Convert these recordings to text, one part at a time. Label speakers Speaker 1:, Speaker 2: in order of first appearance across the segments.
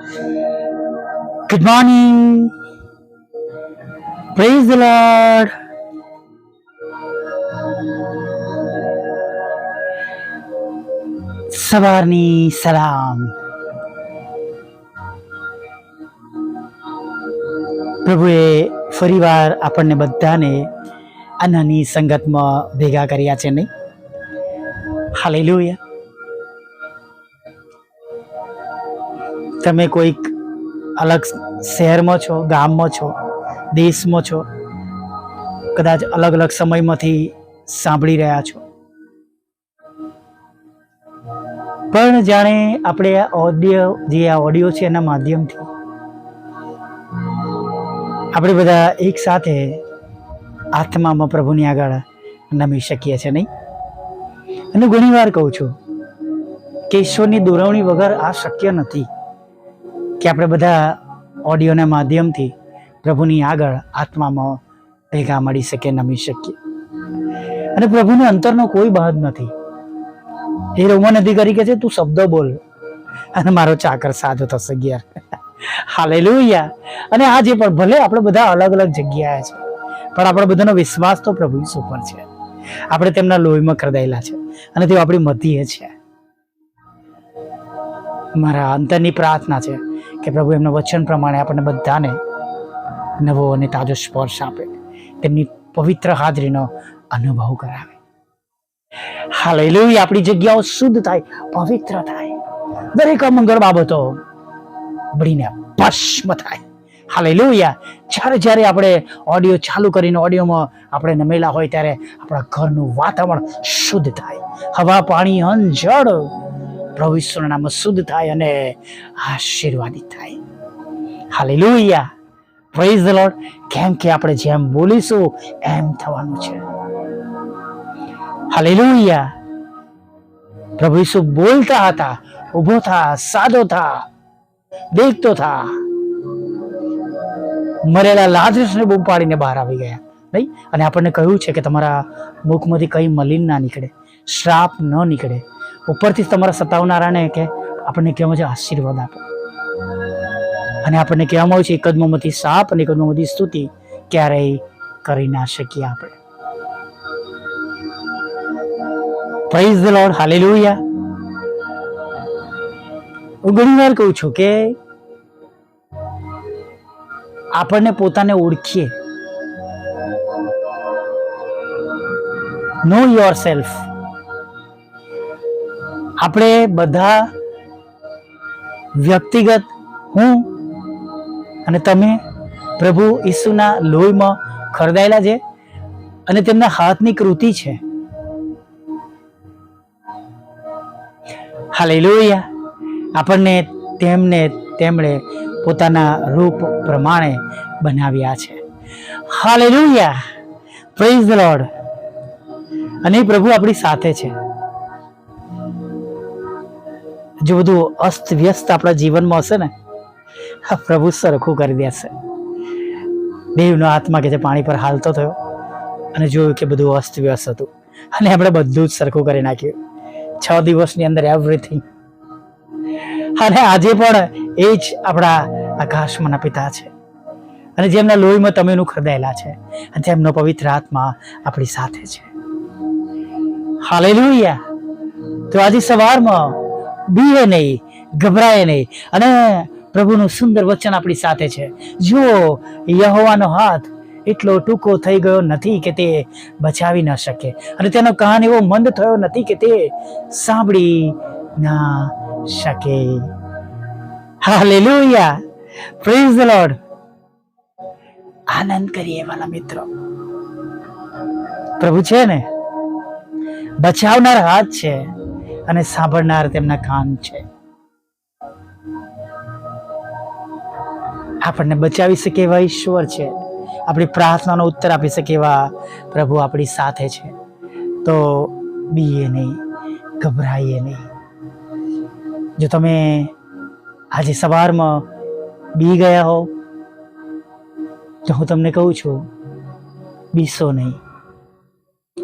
Speaker 1: Good morning. Praise the Lord. સવારની સલામ પ્રભુએ ફરીવાર આપણને બધાને આ સંગતમાં ભેગા કર્યા છે નહીં હાલેલુયા તમે કોઈક અલગ શહેરમાં છો, ગામમાં છો, દેશમાં છો, કદાચ અલગ અલગ સમયમાંથી સાંભળી રહ્યા છો. પણ જાણે આપણે આ ઓડિયો જે આ ઓડિયો છે એના માધ્યમથી આપણે બધા એક સાથે આત્મામાં પ્રભુની આગળ નમી શકીએ છીએ, નહીં? અને ઘણીવાર કહું છું કે ઈશ્વરની દોરવણી વગર આ શક્ય નથી. કે આપણે બધા ઓડિયોના માધ્યમથી પ્રભુની આગળ આત્મામાં ભેગા મળી શકે, નમી શકીએ. અને પ્રભુને અંતરનો કોઈ બાદ નથી. એ રોમન અધિકારી કહે છે, તું શબ્દો બોલ અને મારો ચાકર સાજો થશે ગિયાર હાલેલુયા અને આજે પણ, ભલે આપણે બધા અલગ અલગ જગ્યાએ છે, પણ આપણો બધાનો વિશ્વાસ તો પ્રભુ ઈસુ છે. આપણે તેમના લોહીમાં ખરદાયેલા છે અને તેઓ આપણી મધ્યે છે. મારા અંતરની પ્રાર્થના છે કે પ્રભુ એમના વચન પ્રમાણે આપણને બધાને નવો અને તાજો સ્પર્શ આપે. તેમની પવિત્ર હાજરીનો અનુભવ કરાવે. હાલેલુયા. આપણી જગ્યાઓ શુદ્ધ થાય, પવિત્ર થાય. દરેક અમંગળ બાબતો બળીને ભસ્મ થાય. હાલેલુયા. જ્યારે જ્યારે આપણે ઓડિયો ચાલુ કરીને ઓડિયોમાં આપણે નમેલા હોય ત્યારે આપણા ઘરનું વાતાવરણ શુદ્ધ થાય. હવા, પાણી અન્ન જળ પ્રભુ ઈશ્વરના નામ શુદ્ધ થાય અને આશીર્વાદિત થાય. હાલેલુયા. પ્રેઝ લોર્ડ કેમ કે આપણે જેમ બોલીશું એમ થવાનું છે. હાલેલુયા. પ્રભુ ઈસુ બોલતા હતા, ઊભો થા, સાદો થા, દેખતો થા. મરેલા લાજરસને બૂમ પાડીને બહાર આવી ગયા, નહીં? અને આપણને કહ્યું છે કે તમારા મુખમાંથી કંઈ મલિન ના નીકળે, શ્રાપ ન નીકળે. ઉપરથી તમારા સતાવનારાને કે આપણને કહેવામાં છે આશીર્વાદ આપો. અને આપણને કહેવામાં આવ્યું છે એક સાપ અને કદમોમાંથી સ્તુતિ ક્યારેય કરી ના શકીએ આપણે. પ્રાઇઝ ધ લોર્ડ હાલેલુયા હું ઘણી વાર કહું છું કે આપણને પોતાને ઓળખીએ. નો યોર સેલ્ફ આપણે બધા વ્યક્તિગત હું અને તમે પ્રભુ ઈસુના લોહીમાં ખરદાયેલા છે અને તેમના હાથની કૃતિ છે. હાલેલુયા. આપણને તેમને તેમણે પોતાના રૂપ પ્રમાણે બનાવ્યા છે. હાલેલુયા. પ્રેઝ લોર્ડ અને પ્રભુ આપણી સાથે છે. જો બધું અસ્ત વ્યસ્ત આપણા જીવનમાં હશે ને આ પ્રભુ સરખું કરી દેશે. દેવનો આત્મા કે જે પાણી પર હાલતો થયો અને જોયું કે બધું અસ્ત વ્યસ્ત હતું. અને આપણે બધું જ સરખું કરી નાખ્યું. છ દિવસની અંદર એવરીથિંગ અને આજે પણ એ જ આપણા આકાશમાંના પિતા છે. અને જેમના લોહીમાં તમે એનું ખરદાયેલા છે અને તેમનો પવિત્ર આત્મા આપણી સાથે છે. હાલેલુયા. તો આજે સવારમાં બીએ નહીં, ગભરાય નહીં. અને પ્રભુનું સુંદર વચન આપણી સાથે છે. જુઓ, યહોવાનો હાથ એટલો ટૂંકો થઈ ગયો નથી કે તે બચાવી ન શકે. અને તેનો કાન એવો મંદ થયો નથી કે તે સાંભળી ના શકે. હાલેલુયા. પ્રેઝ ધ લોર્ડ આનંદ કરીએ વાલા મિત્રો. પ્રભુ છે ને? બચાવનાર હાથ છે. અને સાંભળનાર તેમના કાન છે. આપણને બચાવી શકે એવા ઈશ્વર છે. આપણી પ્રાર્થનાનો ઉત્તર આપી શકે એવા પ્રભુ આપણી સાથે છે. તો બીએ નહીં, ગભરાઈએ નહીં. જો તમે આજે સવારમાં બી ગયા હો તો હું તમને કહું છું, બીસો નહીં.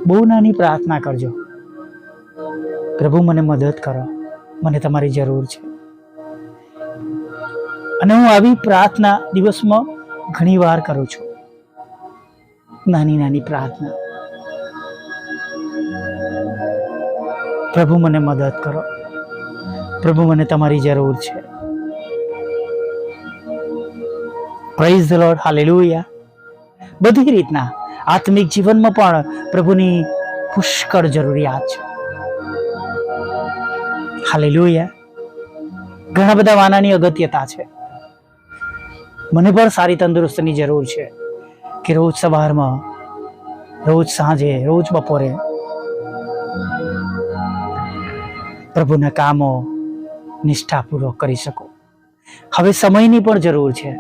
Speaker 1: બહુ નાની પ્રાર્થના કરજો. પ્રભુ મને મદદ કરો. મને તમારી જરૂર છે. અને હું આવી પ્રાર્થના દિવસમાં ઘણી વાર કરું છું. નાની નાની પ્રાર્થના. પ્રભુ મને મદદ કરો. પ્રભુ મને તમારી જરૂર છે. પ્રાઇઝ ધ લોર્ડ હાલેલુયા બધી રીતના આત્મિક જીવનમાં પણ પ્રભુની પુષ્કળ જરૂરિયાત છે. હાલેલુયા. ઘણા બધા વાનાની અગત્યતા છે. મને પણ સારી તંદુરસ્તીની જરૂર છે કે રોજ સવારમાં, રોજ સાંજે, રોજ બપોરે પ્રભુના કામો નિષ્ઠાપૂર્વક કરી શકો. હવે સમયની પણ જરૂર છે.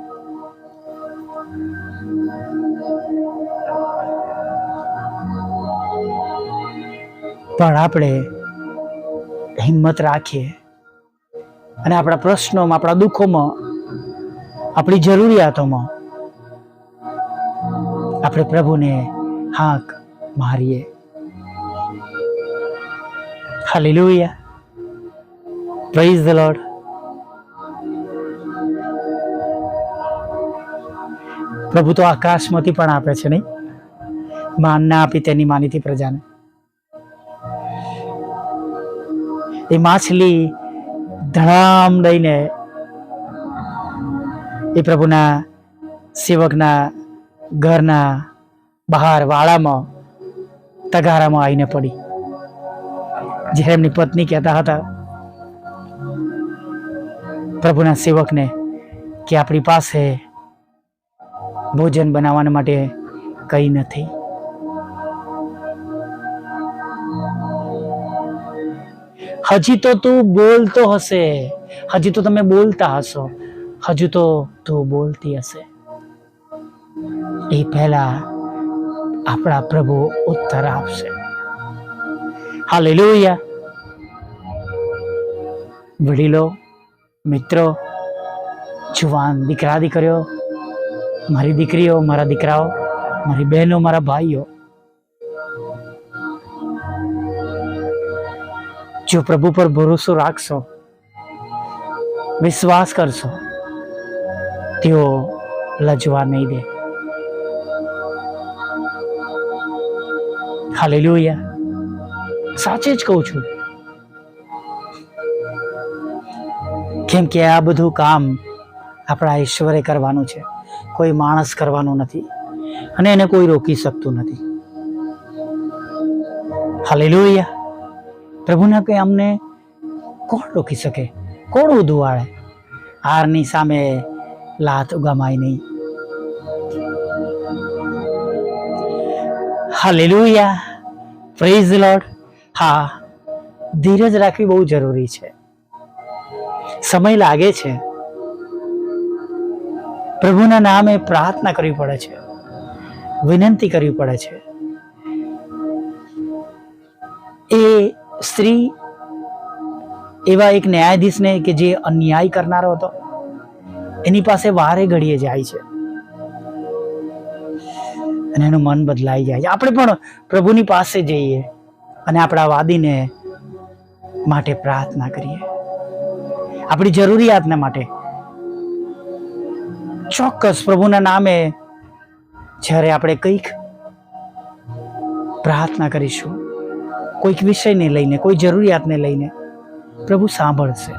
Speaker 1: પણ આપણે હિંમત રાખીએ. અને આપણા પ્રશ્નોમાં, આપણા દુઃખોમાં, આપણી જરૂરિયાતોમાં આપણે પ્રભુને હાક મારીએ. ખાલી લોહિયા પ્રેઝ ધ લોર્ડ પ્રભુ તો આકાશમાંથી પણ આપે છે નહીં? માનના આપી તેની માનીતી પ્રજાને. એ માછલી ધડામ દઈને એ પ્રભુના સેવકના ઘરના બહાર વાળામાં તગારામાં આવીને પડી. જ્યારે એમની પત્ની કહેતા હતા, પ્રભુના સેવકને કે આપણી પાસે ભોજન બનાવવા માટે કંઈ નથી. હજી તો તું બોલતો હશે હજી તો તમે બોલતા હશો હજુ તો તું બોલતી હશે એ પહેલા આપણા પ્રભુ ઉત્તર આપશે હાલેલુયા વડીલો મિત્રો જુવાન દીકરા દીકરીઓ મારી દીકરીઓ મારા દીકરાઓ મારી બહેનો મારા ભાઈઓ જો પ્રભુ પર ભરોસો રાખશો, વિશ્વાસ કરશો, તેઓ લજવા નહીં દે. હાલેલુયા. સાચે જ કહું છું. કેમ કે આ બધું કામ આપણા ઈશ્વરે કરવાનું છે. કોઈ માણસ કરવાનું નથી અને એને કોઈ રોકી શકતું નથી. હાલેલુયા. પ્રભુને કંઈ અમને કોણ રોકી શકે? કોણ ઉદુવાળે હારની સામે લાત ઉગામાય નહીં. હાલેલુયા. પ્રેઝ લોર્ડ હા, ધીરજ રાખવી બહુ જરૂરી છે. સમય લાગે છે. પ્રભુના નામે પ્રાર્થના કરવી પડે છે. વિનંતી કરવી પડે છે. એ સ્ત્રી એવા એક ન્યાયાધીશને કે જે અન્યાય કરનારો હતો, એની પાસે વારે ઘડીએ જાય છે. અને એનું મન બદલાઈ જાય છે. આપણે પણ પ્રભુની પાસે જઈએ અને આપણા વાદીને માટે પ્રાર્થના કરીએ. આપણી જરૂરિયાતને માટે. ચોક્કસ પ્રભુના નામે જ્યારે આપણે કંઈક પ્રાર્થના કરીશું કોઈક વિષયને લઈને, કોઈ જરૂરિયાતને લઈને પ્રભુ સાંભળશે.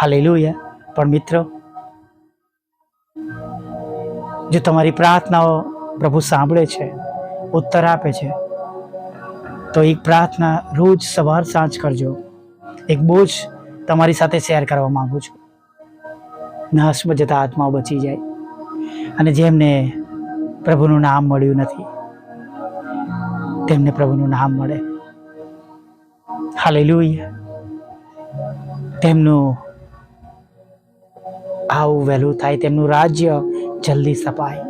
Speaker 1: હાલેલુયા. પણ મિત્રો, જો તમારી પ્રાર્થનાઓ પ્રભુ સાંભળે છે, ઉત્તર આપે છે, તો એક પ્રાર્થના રોજ સવાર સાંજ કરજો. એક બોજ તમારી સાથે શેર કરવા માંગુ છું. નાશમાં જતા આત્માઓ બચી જાય. અને જેમને પ્રભુનું નામ મળ્યું નથી તેમને પ્રભુનું નામ મળે. હાલેલુયા. તેમનું આવું વહેલું થાય, તેમનું રાજ્ય જલ્દી સપાય.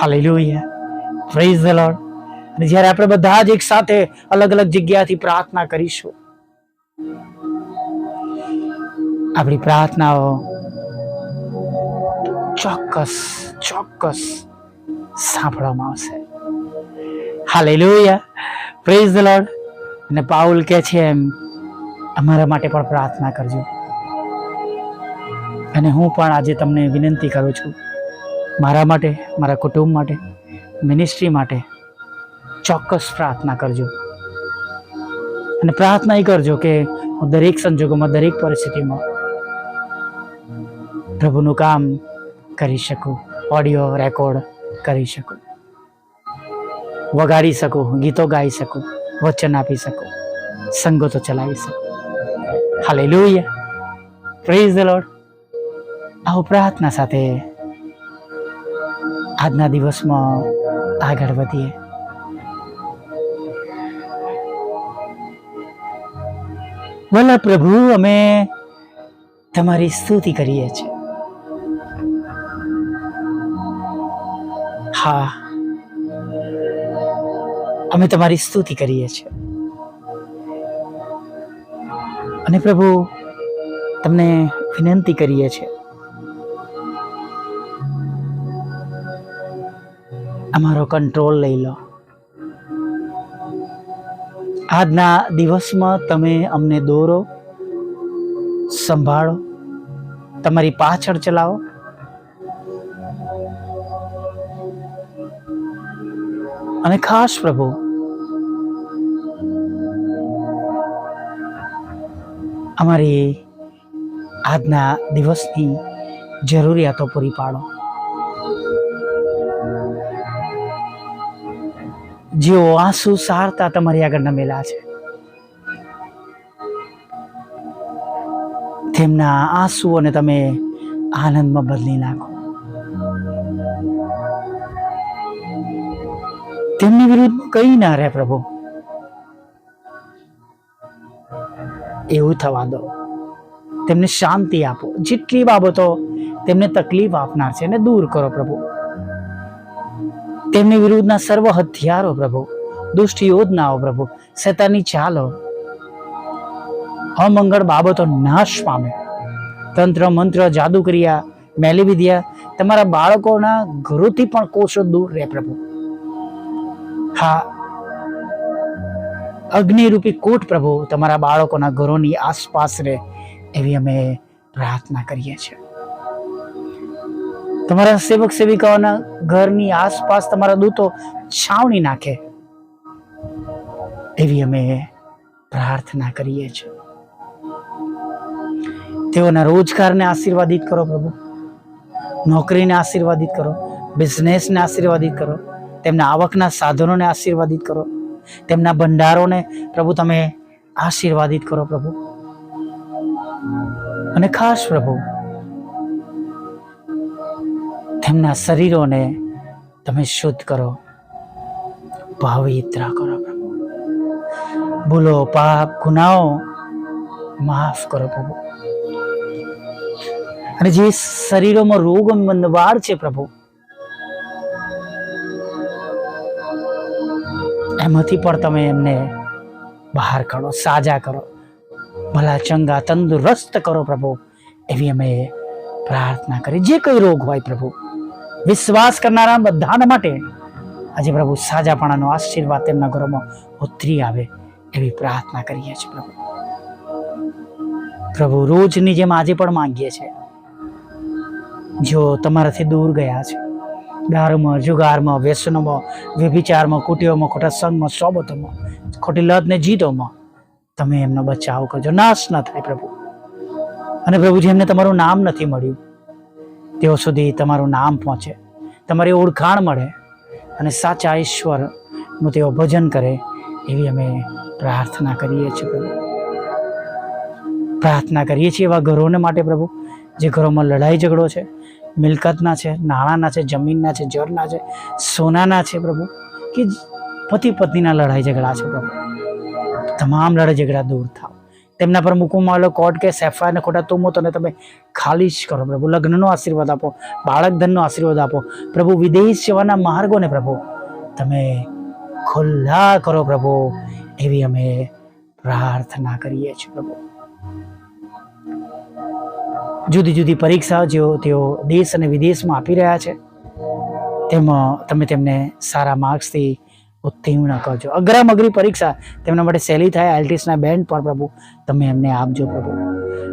Speaker 1: હાલેલુયા. પ્રેઝ ધ લોર્ડ અને જ્યારે આપણે બધા જ એક સાથે અલગ અલગ જગ્યાથી પ્રાર્થના કરીશું, આપણી પ્રાર્થનાઓ ચોક્કસ ચોક્કસ સાંભળવામાં આવશે. હાલેલુયા. પ્રેઝ ધ લોર્ડ અને પાઉલ કે છે એમ, અમારા માટે પણ પ્રાર્થના કરજો. અને હું પણ આજે તમને વિનંતી કરું છું, મારા માટે, મારા કુટુંબ માટે મિનિસ્ટ્રી માટે ચોક્કસ પ્રાર્થના કરજો. અને પ્રાર્થના એ કરજો કે હું દરેક સંજોગોમાં, દરેક પરિસ્થિતિમાં પ્રભુનું કામ કરી શકું ઓડિયો રેકોર્ડ કરી શકું. વગાડી શકું, ગીતો ગાઈ શકું, વચન આપી શકું સંગતો ચલાવી શકું. હાલે લોહિયા પ્રેઝ ધ લોર્ડ આવો પ્રાર્થના સાથે આજના દિવસમાં આગળ વધીએ. ભલા પ્રભુ, અમે તમારી સ્તુતિ કરીએ છીએ. હા. અમે તમારી સ્તુતિ કરીએ છીએ. અને પ્રભુ, તમને વિનંતી કરીએ છીએ. અમારો કંટ્રોલ લઈ લો. આજના દિવસમાં તમે અમને દોરો, સંભાળો, તમારી પાછળ ચલાવો. અને ખાસ પ્રભુ અમારી આજના દિવસની જરૂરિયાતો પૂરી પાડો. જેઓ આંસુ સારતા તમારી આગળ નમેલા છે. તેમના આંસુઓને તમે આનંદમાં બદલી નાખો. તેમની વિરુદ્ધ કઈ ના રહે પ્રભુ. એવું થવા દો. તેમને શાંતિ આપો. જેટલી બાબતો તેમને તકલીફ આપનાર છે એને દૂર કરો પ્રભુ. તેમની વિરુદ્ધના સર્વ હથિયારો પ્રભુ. દુષ્ટ યોજનાઓ પ્રભુ. શેતાની ચાલો. અમંગળ બાબતો નાશ પામે. તંત્ર, મંત્ર જાદુ ક્રિયા મેલી વિદ્યા તમારા બાળકોના ઘરોથી પણ કોષો દૂર રહે પ્રભુ. હા અગ્નિરૂપી કોટ પ્રભુ તમારા બાળકોના ઘરોની આસપાસ રહે એવી અમે પ્રાર્થના કરીએ છીએ. તમારા સેવક સેવિકાઓના ઘરની આસપાસ તમારા દૂતો છાવણી નાખે એવી અમે પ્રાર્થના કરીએ છીએ. તેઓના રોજગારને આશીર્વાદિત કરો પ્રભુ. નોકરીને આશીર્વાદિત કરો, બિઝનેસને આશીર્વાદિત કરો, તેમના આવકના સાધનોને આશીર્વાદિત કરો. તેમના ભંડારોને પ્રભુ તમે આશીર્વાદિત કરો પ્રભુ. અને ખાસ પ્રભુ, તેમના શરીરોને તમે શુદ્ધ કરો, પવિત્ર કરો પ્રભુ. ભૂલો પાપ, ગુનાઓ માફ કરો પ્રભુ. અને જે શરીરોમાં રોગ મંદવાડ છે પ્રભુ એમાંથી પણ તમે એમને બહાર કાઢો, સાજા કરો. ભલા ચંગા તંદુરસ્ત કરો પ્રભુ, એવી અમે પ્રાર્થના કરી. જે કઈ રોગ હોય પ્રભુ, વિશ્વાસ કરનારા બધાના માટે આજે પ્રભુ સાજાપણાનો આશીર્વાદ તેમના ઘરોમાં ઉતરી આવે એવી પ્રાર્થના કરીએ છીએ પ્રભુ. પ્રભુ, રોજની જેમ આજે પણ માંગીએ છીએ. જો તમારાથી દૂર ગયા છે દારૂમાં, જુગારમાં, વ્યસનોમાં, વ્યભિચારમાં, કુટીઓમાં, ખોટા સંગમાં, સોબતોમાં, ખોટી લતને જીતોમાં તમે એમનો બચાવ કરજો. નાશ ન થાય પ્રભુ. અને પ્રભુ જેમને તમારું નામ નથી મળ્યું. તેઓ સુધી તમારું નામ પહોંચે. તમારી ઓળખાણ મળે અને સાચા ઈશ્વરનું તેઓ ભજન કરે એવી અમે પ્રાર્થના કરીએ છીએ પ્રભુ. પ્રાર્થના કરીએ છીએ એવા ઘરોને માટે પ્રભુ, જે ઘરોમાં લડાઈ ઝઘડો છે મિલકતના છે, નાણાંના છે, જમીનના છે, જળના છે, સોનાના છે પ્રભુ, કે પતિ પત્નીના લડાઈ ઝઘડા છે પ્રભુ. તમામ લડાઈ ઝઘડા દૂર થાવ તેમના પર મૂકવામાં આવેલો કોર્ટ કે એફઆઈઆર ને ખોટા તુમો તને તમે ખાલી જ કરો પ્રભુ. લગ્નનો આશીર્વાદ આપો બાળક ધનનો આશીર્વાદ આપો. પ્રભુ વિદેશ સેવાના માર્ગોને પ્રભુ, તમે ખુલ્લા કરો પ્રભુ. એવી અમે પ્રાર્થના કરીએ છીએ પ્રભુ. જુદી જુદી પરીક્ષાઓ જેઓ તેઓ દેશ અને વિદેશમાં આપી રહ્યા છે, તેમાં તમે તેમને સારા માર્ક્સથી ઉત્તીર્ણ કરજો. અગ્રામ અઘરી પરીક્ષા તેમના માટે સહેલી થાય, આઈએલટીએસના બેન્ડ પણ પ્રભુ, તમે એમને આપજો પ્રભુ.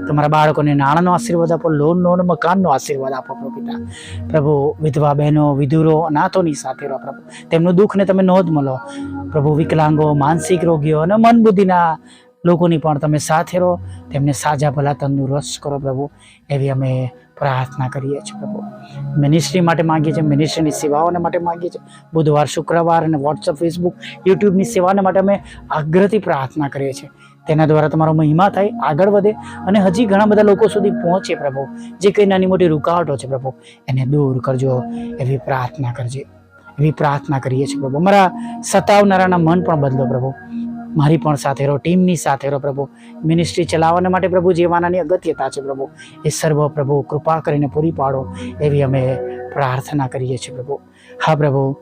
Speaker 1: તમારા બાળકોને નાણાંનો આશીર્વાદ આપો લોન અને મકાનનો આશીર્વાદ આપો પ્રભુ પિતા. પ્રભુ, વિધવા બહેનો, વિધુરો, અનાથોની સાથે રહો પ્રભુ. તેમનું દુઃખને તમે નોંધ મળો પ્રભુ, વિકલાંગો, માનસિક રોગીઓ અને મન બુદ્ધિના લોકોની પણ તમે સાથે રહો, તેમને સાજા ભલા તંદુરસ્ત કરો પ્રભુ, એવી અમે પ્રાર્થના કરીએ છીએ પ્રભુ. મિનિસ્ટ્રી માટે માંગીએ છીએ મિનિસ્ટ્રીની સેવાઓને માટે માંગીએ છીએ. બુધવાર, શુક્રવાર અને વોટ્સઅપ ફેસબુક યુટ્યુબની સેવાને માટે અમે આગ્રહથી પ્રાર્થના કરીએ છીએ. તેના દ્વારા તમારો મહિમા થાય, આગળ વધે અને હજી ઘણા બધા લોકો સુધી પહોંચે પ્રભુ. જે કંઈ નાની મોટી રૂકાવટો છે પ્રભુ, એને દૂર કરજો, એવી પ્રાર્થના કરજે. એવી પ્રાર્થના કરીએ છીએ પ્રભુ. અમારા સતાવનારાના મન પણ બદલો પ્રભુ. મારી પણ સાથે રહો, ટીમની સાથે રહો પ્રભુ. મિનિસ્ટ્રી ચલાવવાના માટે પ્રભુ જીવવાનાની અગત્યતા છે પ્રભુ. એ સર્વ પ્રભુ કૃપા કરીને પૂરી પાડો એવી અમે પ્રાર્થના કરીએ છીએ પ્રભુ. હા પ્રભુ.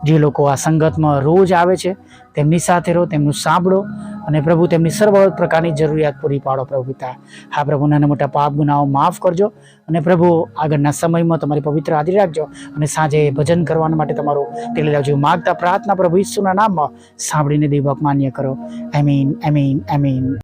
Speaker 1: જે લોકો આ સંગતમાં રોજ આવે છે, તેમની સાથે રહો, તેમનું સાંભળો અને પ્રભુ તેમની સર્વ પ્રકારની જરૂરિયાત પૂરી પાડો પ્રભુ પિતા. હા પ્રભુ, નાના મોટા પાપ, ગુનાઓ માફ કરજો અને પ્રભુ આગળના સમયમાં તમારી પવિત્ર હાજરી રાખજો અને સાંજે ભજન કરવાના માટે તમારું તેલી લાવજો. માગતા પ્રાર્થના પ્રભુ ઈસુના નામમાં સાંભળીને દેવક માન્ય કરો. I mean I mean I mean